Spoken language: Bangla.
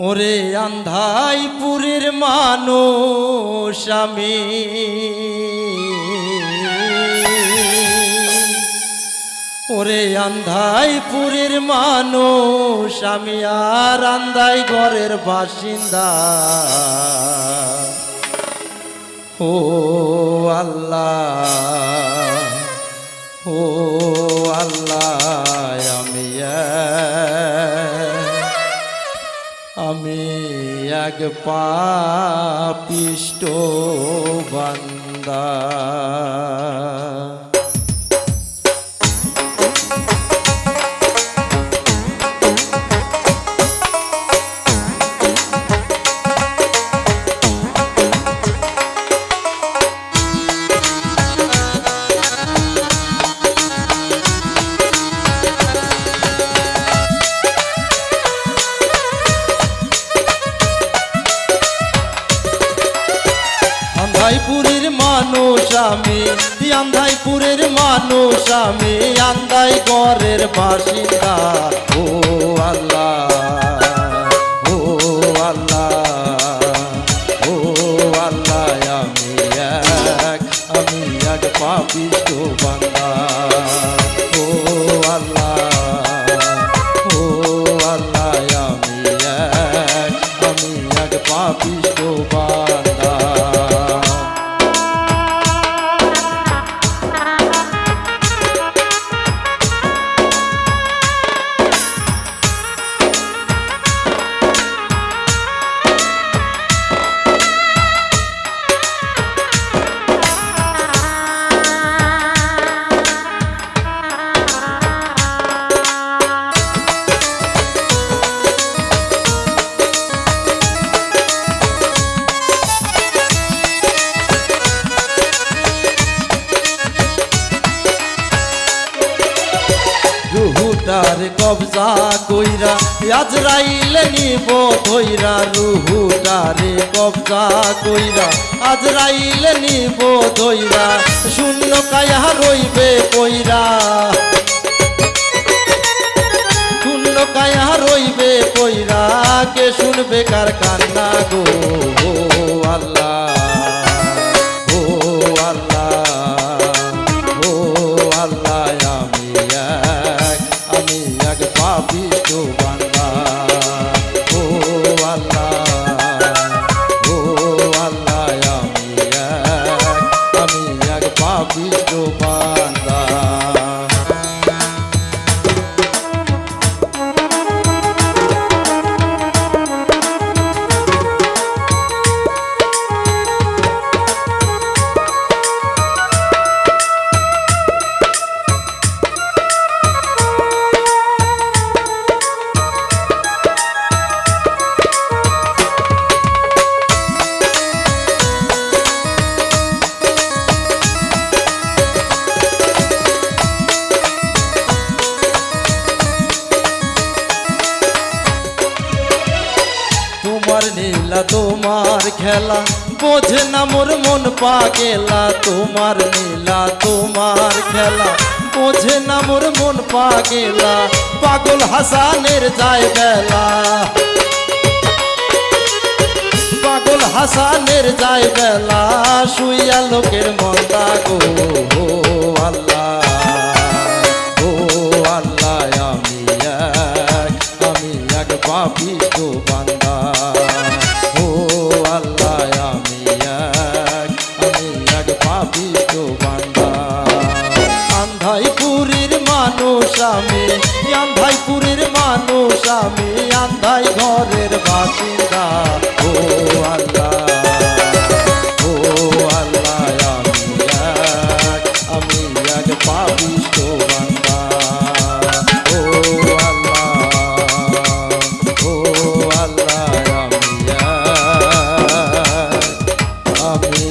ওরে আন্ধাইপুরের মানুষ আমি। ওরে আন্ধাইপুরের মানুষ আমি আর আন্ধাই ঘরের বাসিন্দা। ও আল্লাহ ও আল্লাহ। এক পাপিষ্ট বান্দা। আমি আন্ধাইপুরের মানুষ আমি আন্ধাই ঘরের বাসিন্দা। ও আল্লাহ। রুহুটার কবজা কইরা আজরাইলে নিব ধইরা রুহুটারে কবজা কইরা আজরাইলে নিব ধইরা শূন্য কায়া রইবে কইরা। শূন্য কায়া রইবে কইরা, কে শুনবে কার কান্না গো আল্লাহ। নীলা তোমার খেলা। বোঝে না মোর মন পাগেলা, তোমার নীলা তোমার খেলা। বোঝে না মোর মন পাগেলা, পাগল হাসানের যায় বেলা। পাগল হাসানের যায় বেলা, শুইয়া লোকের মন্দা গো আল্লাহ ও আল্লাহ, আমি এক আমি এক পাপিষ্ট আমি আন্ধাইপুরের মানুষ আমি আন্ধাই ঘরের বাসিন্দা। ও আল্লাহ ও আল্লাহ, আমি এক আমি এক পাবিষ্ট আমি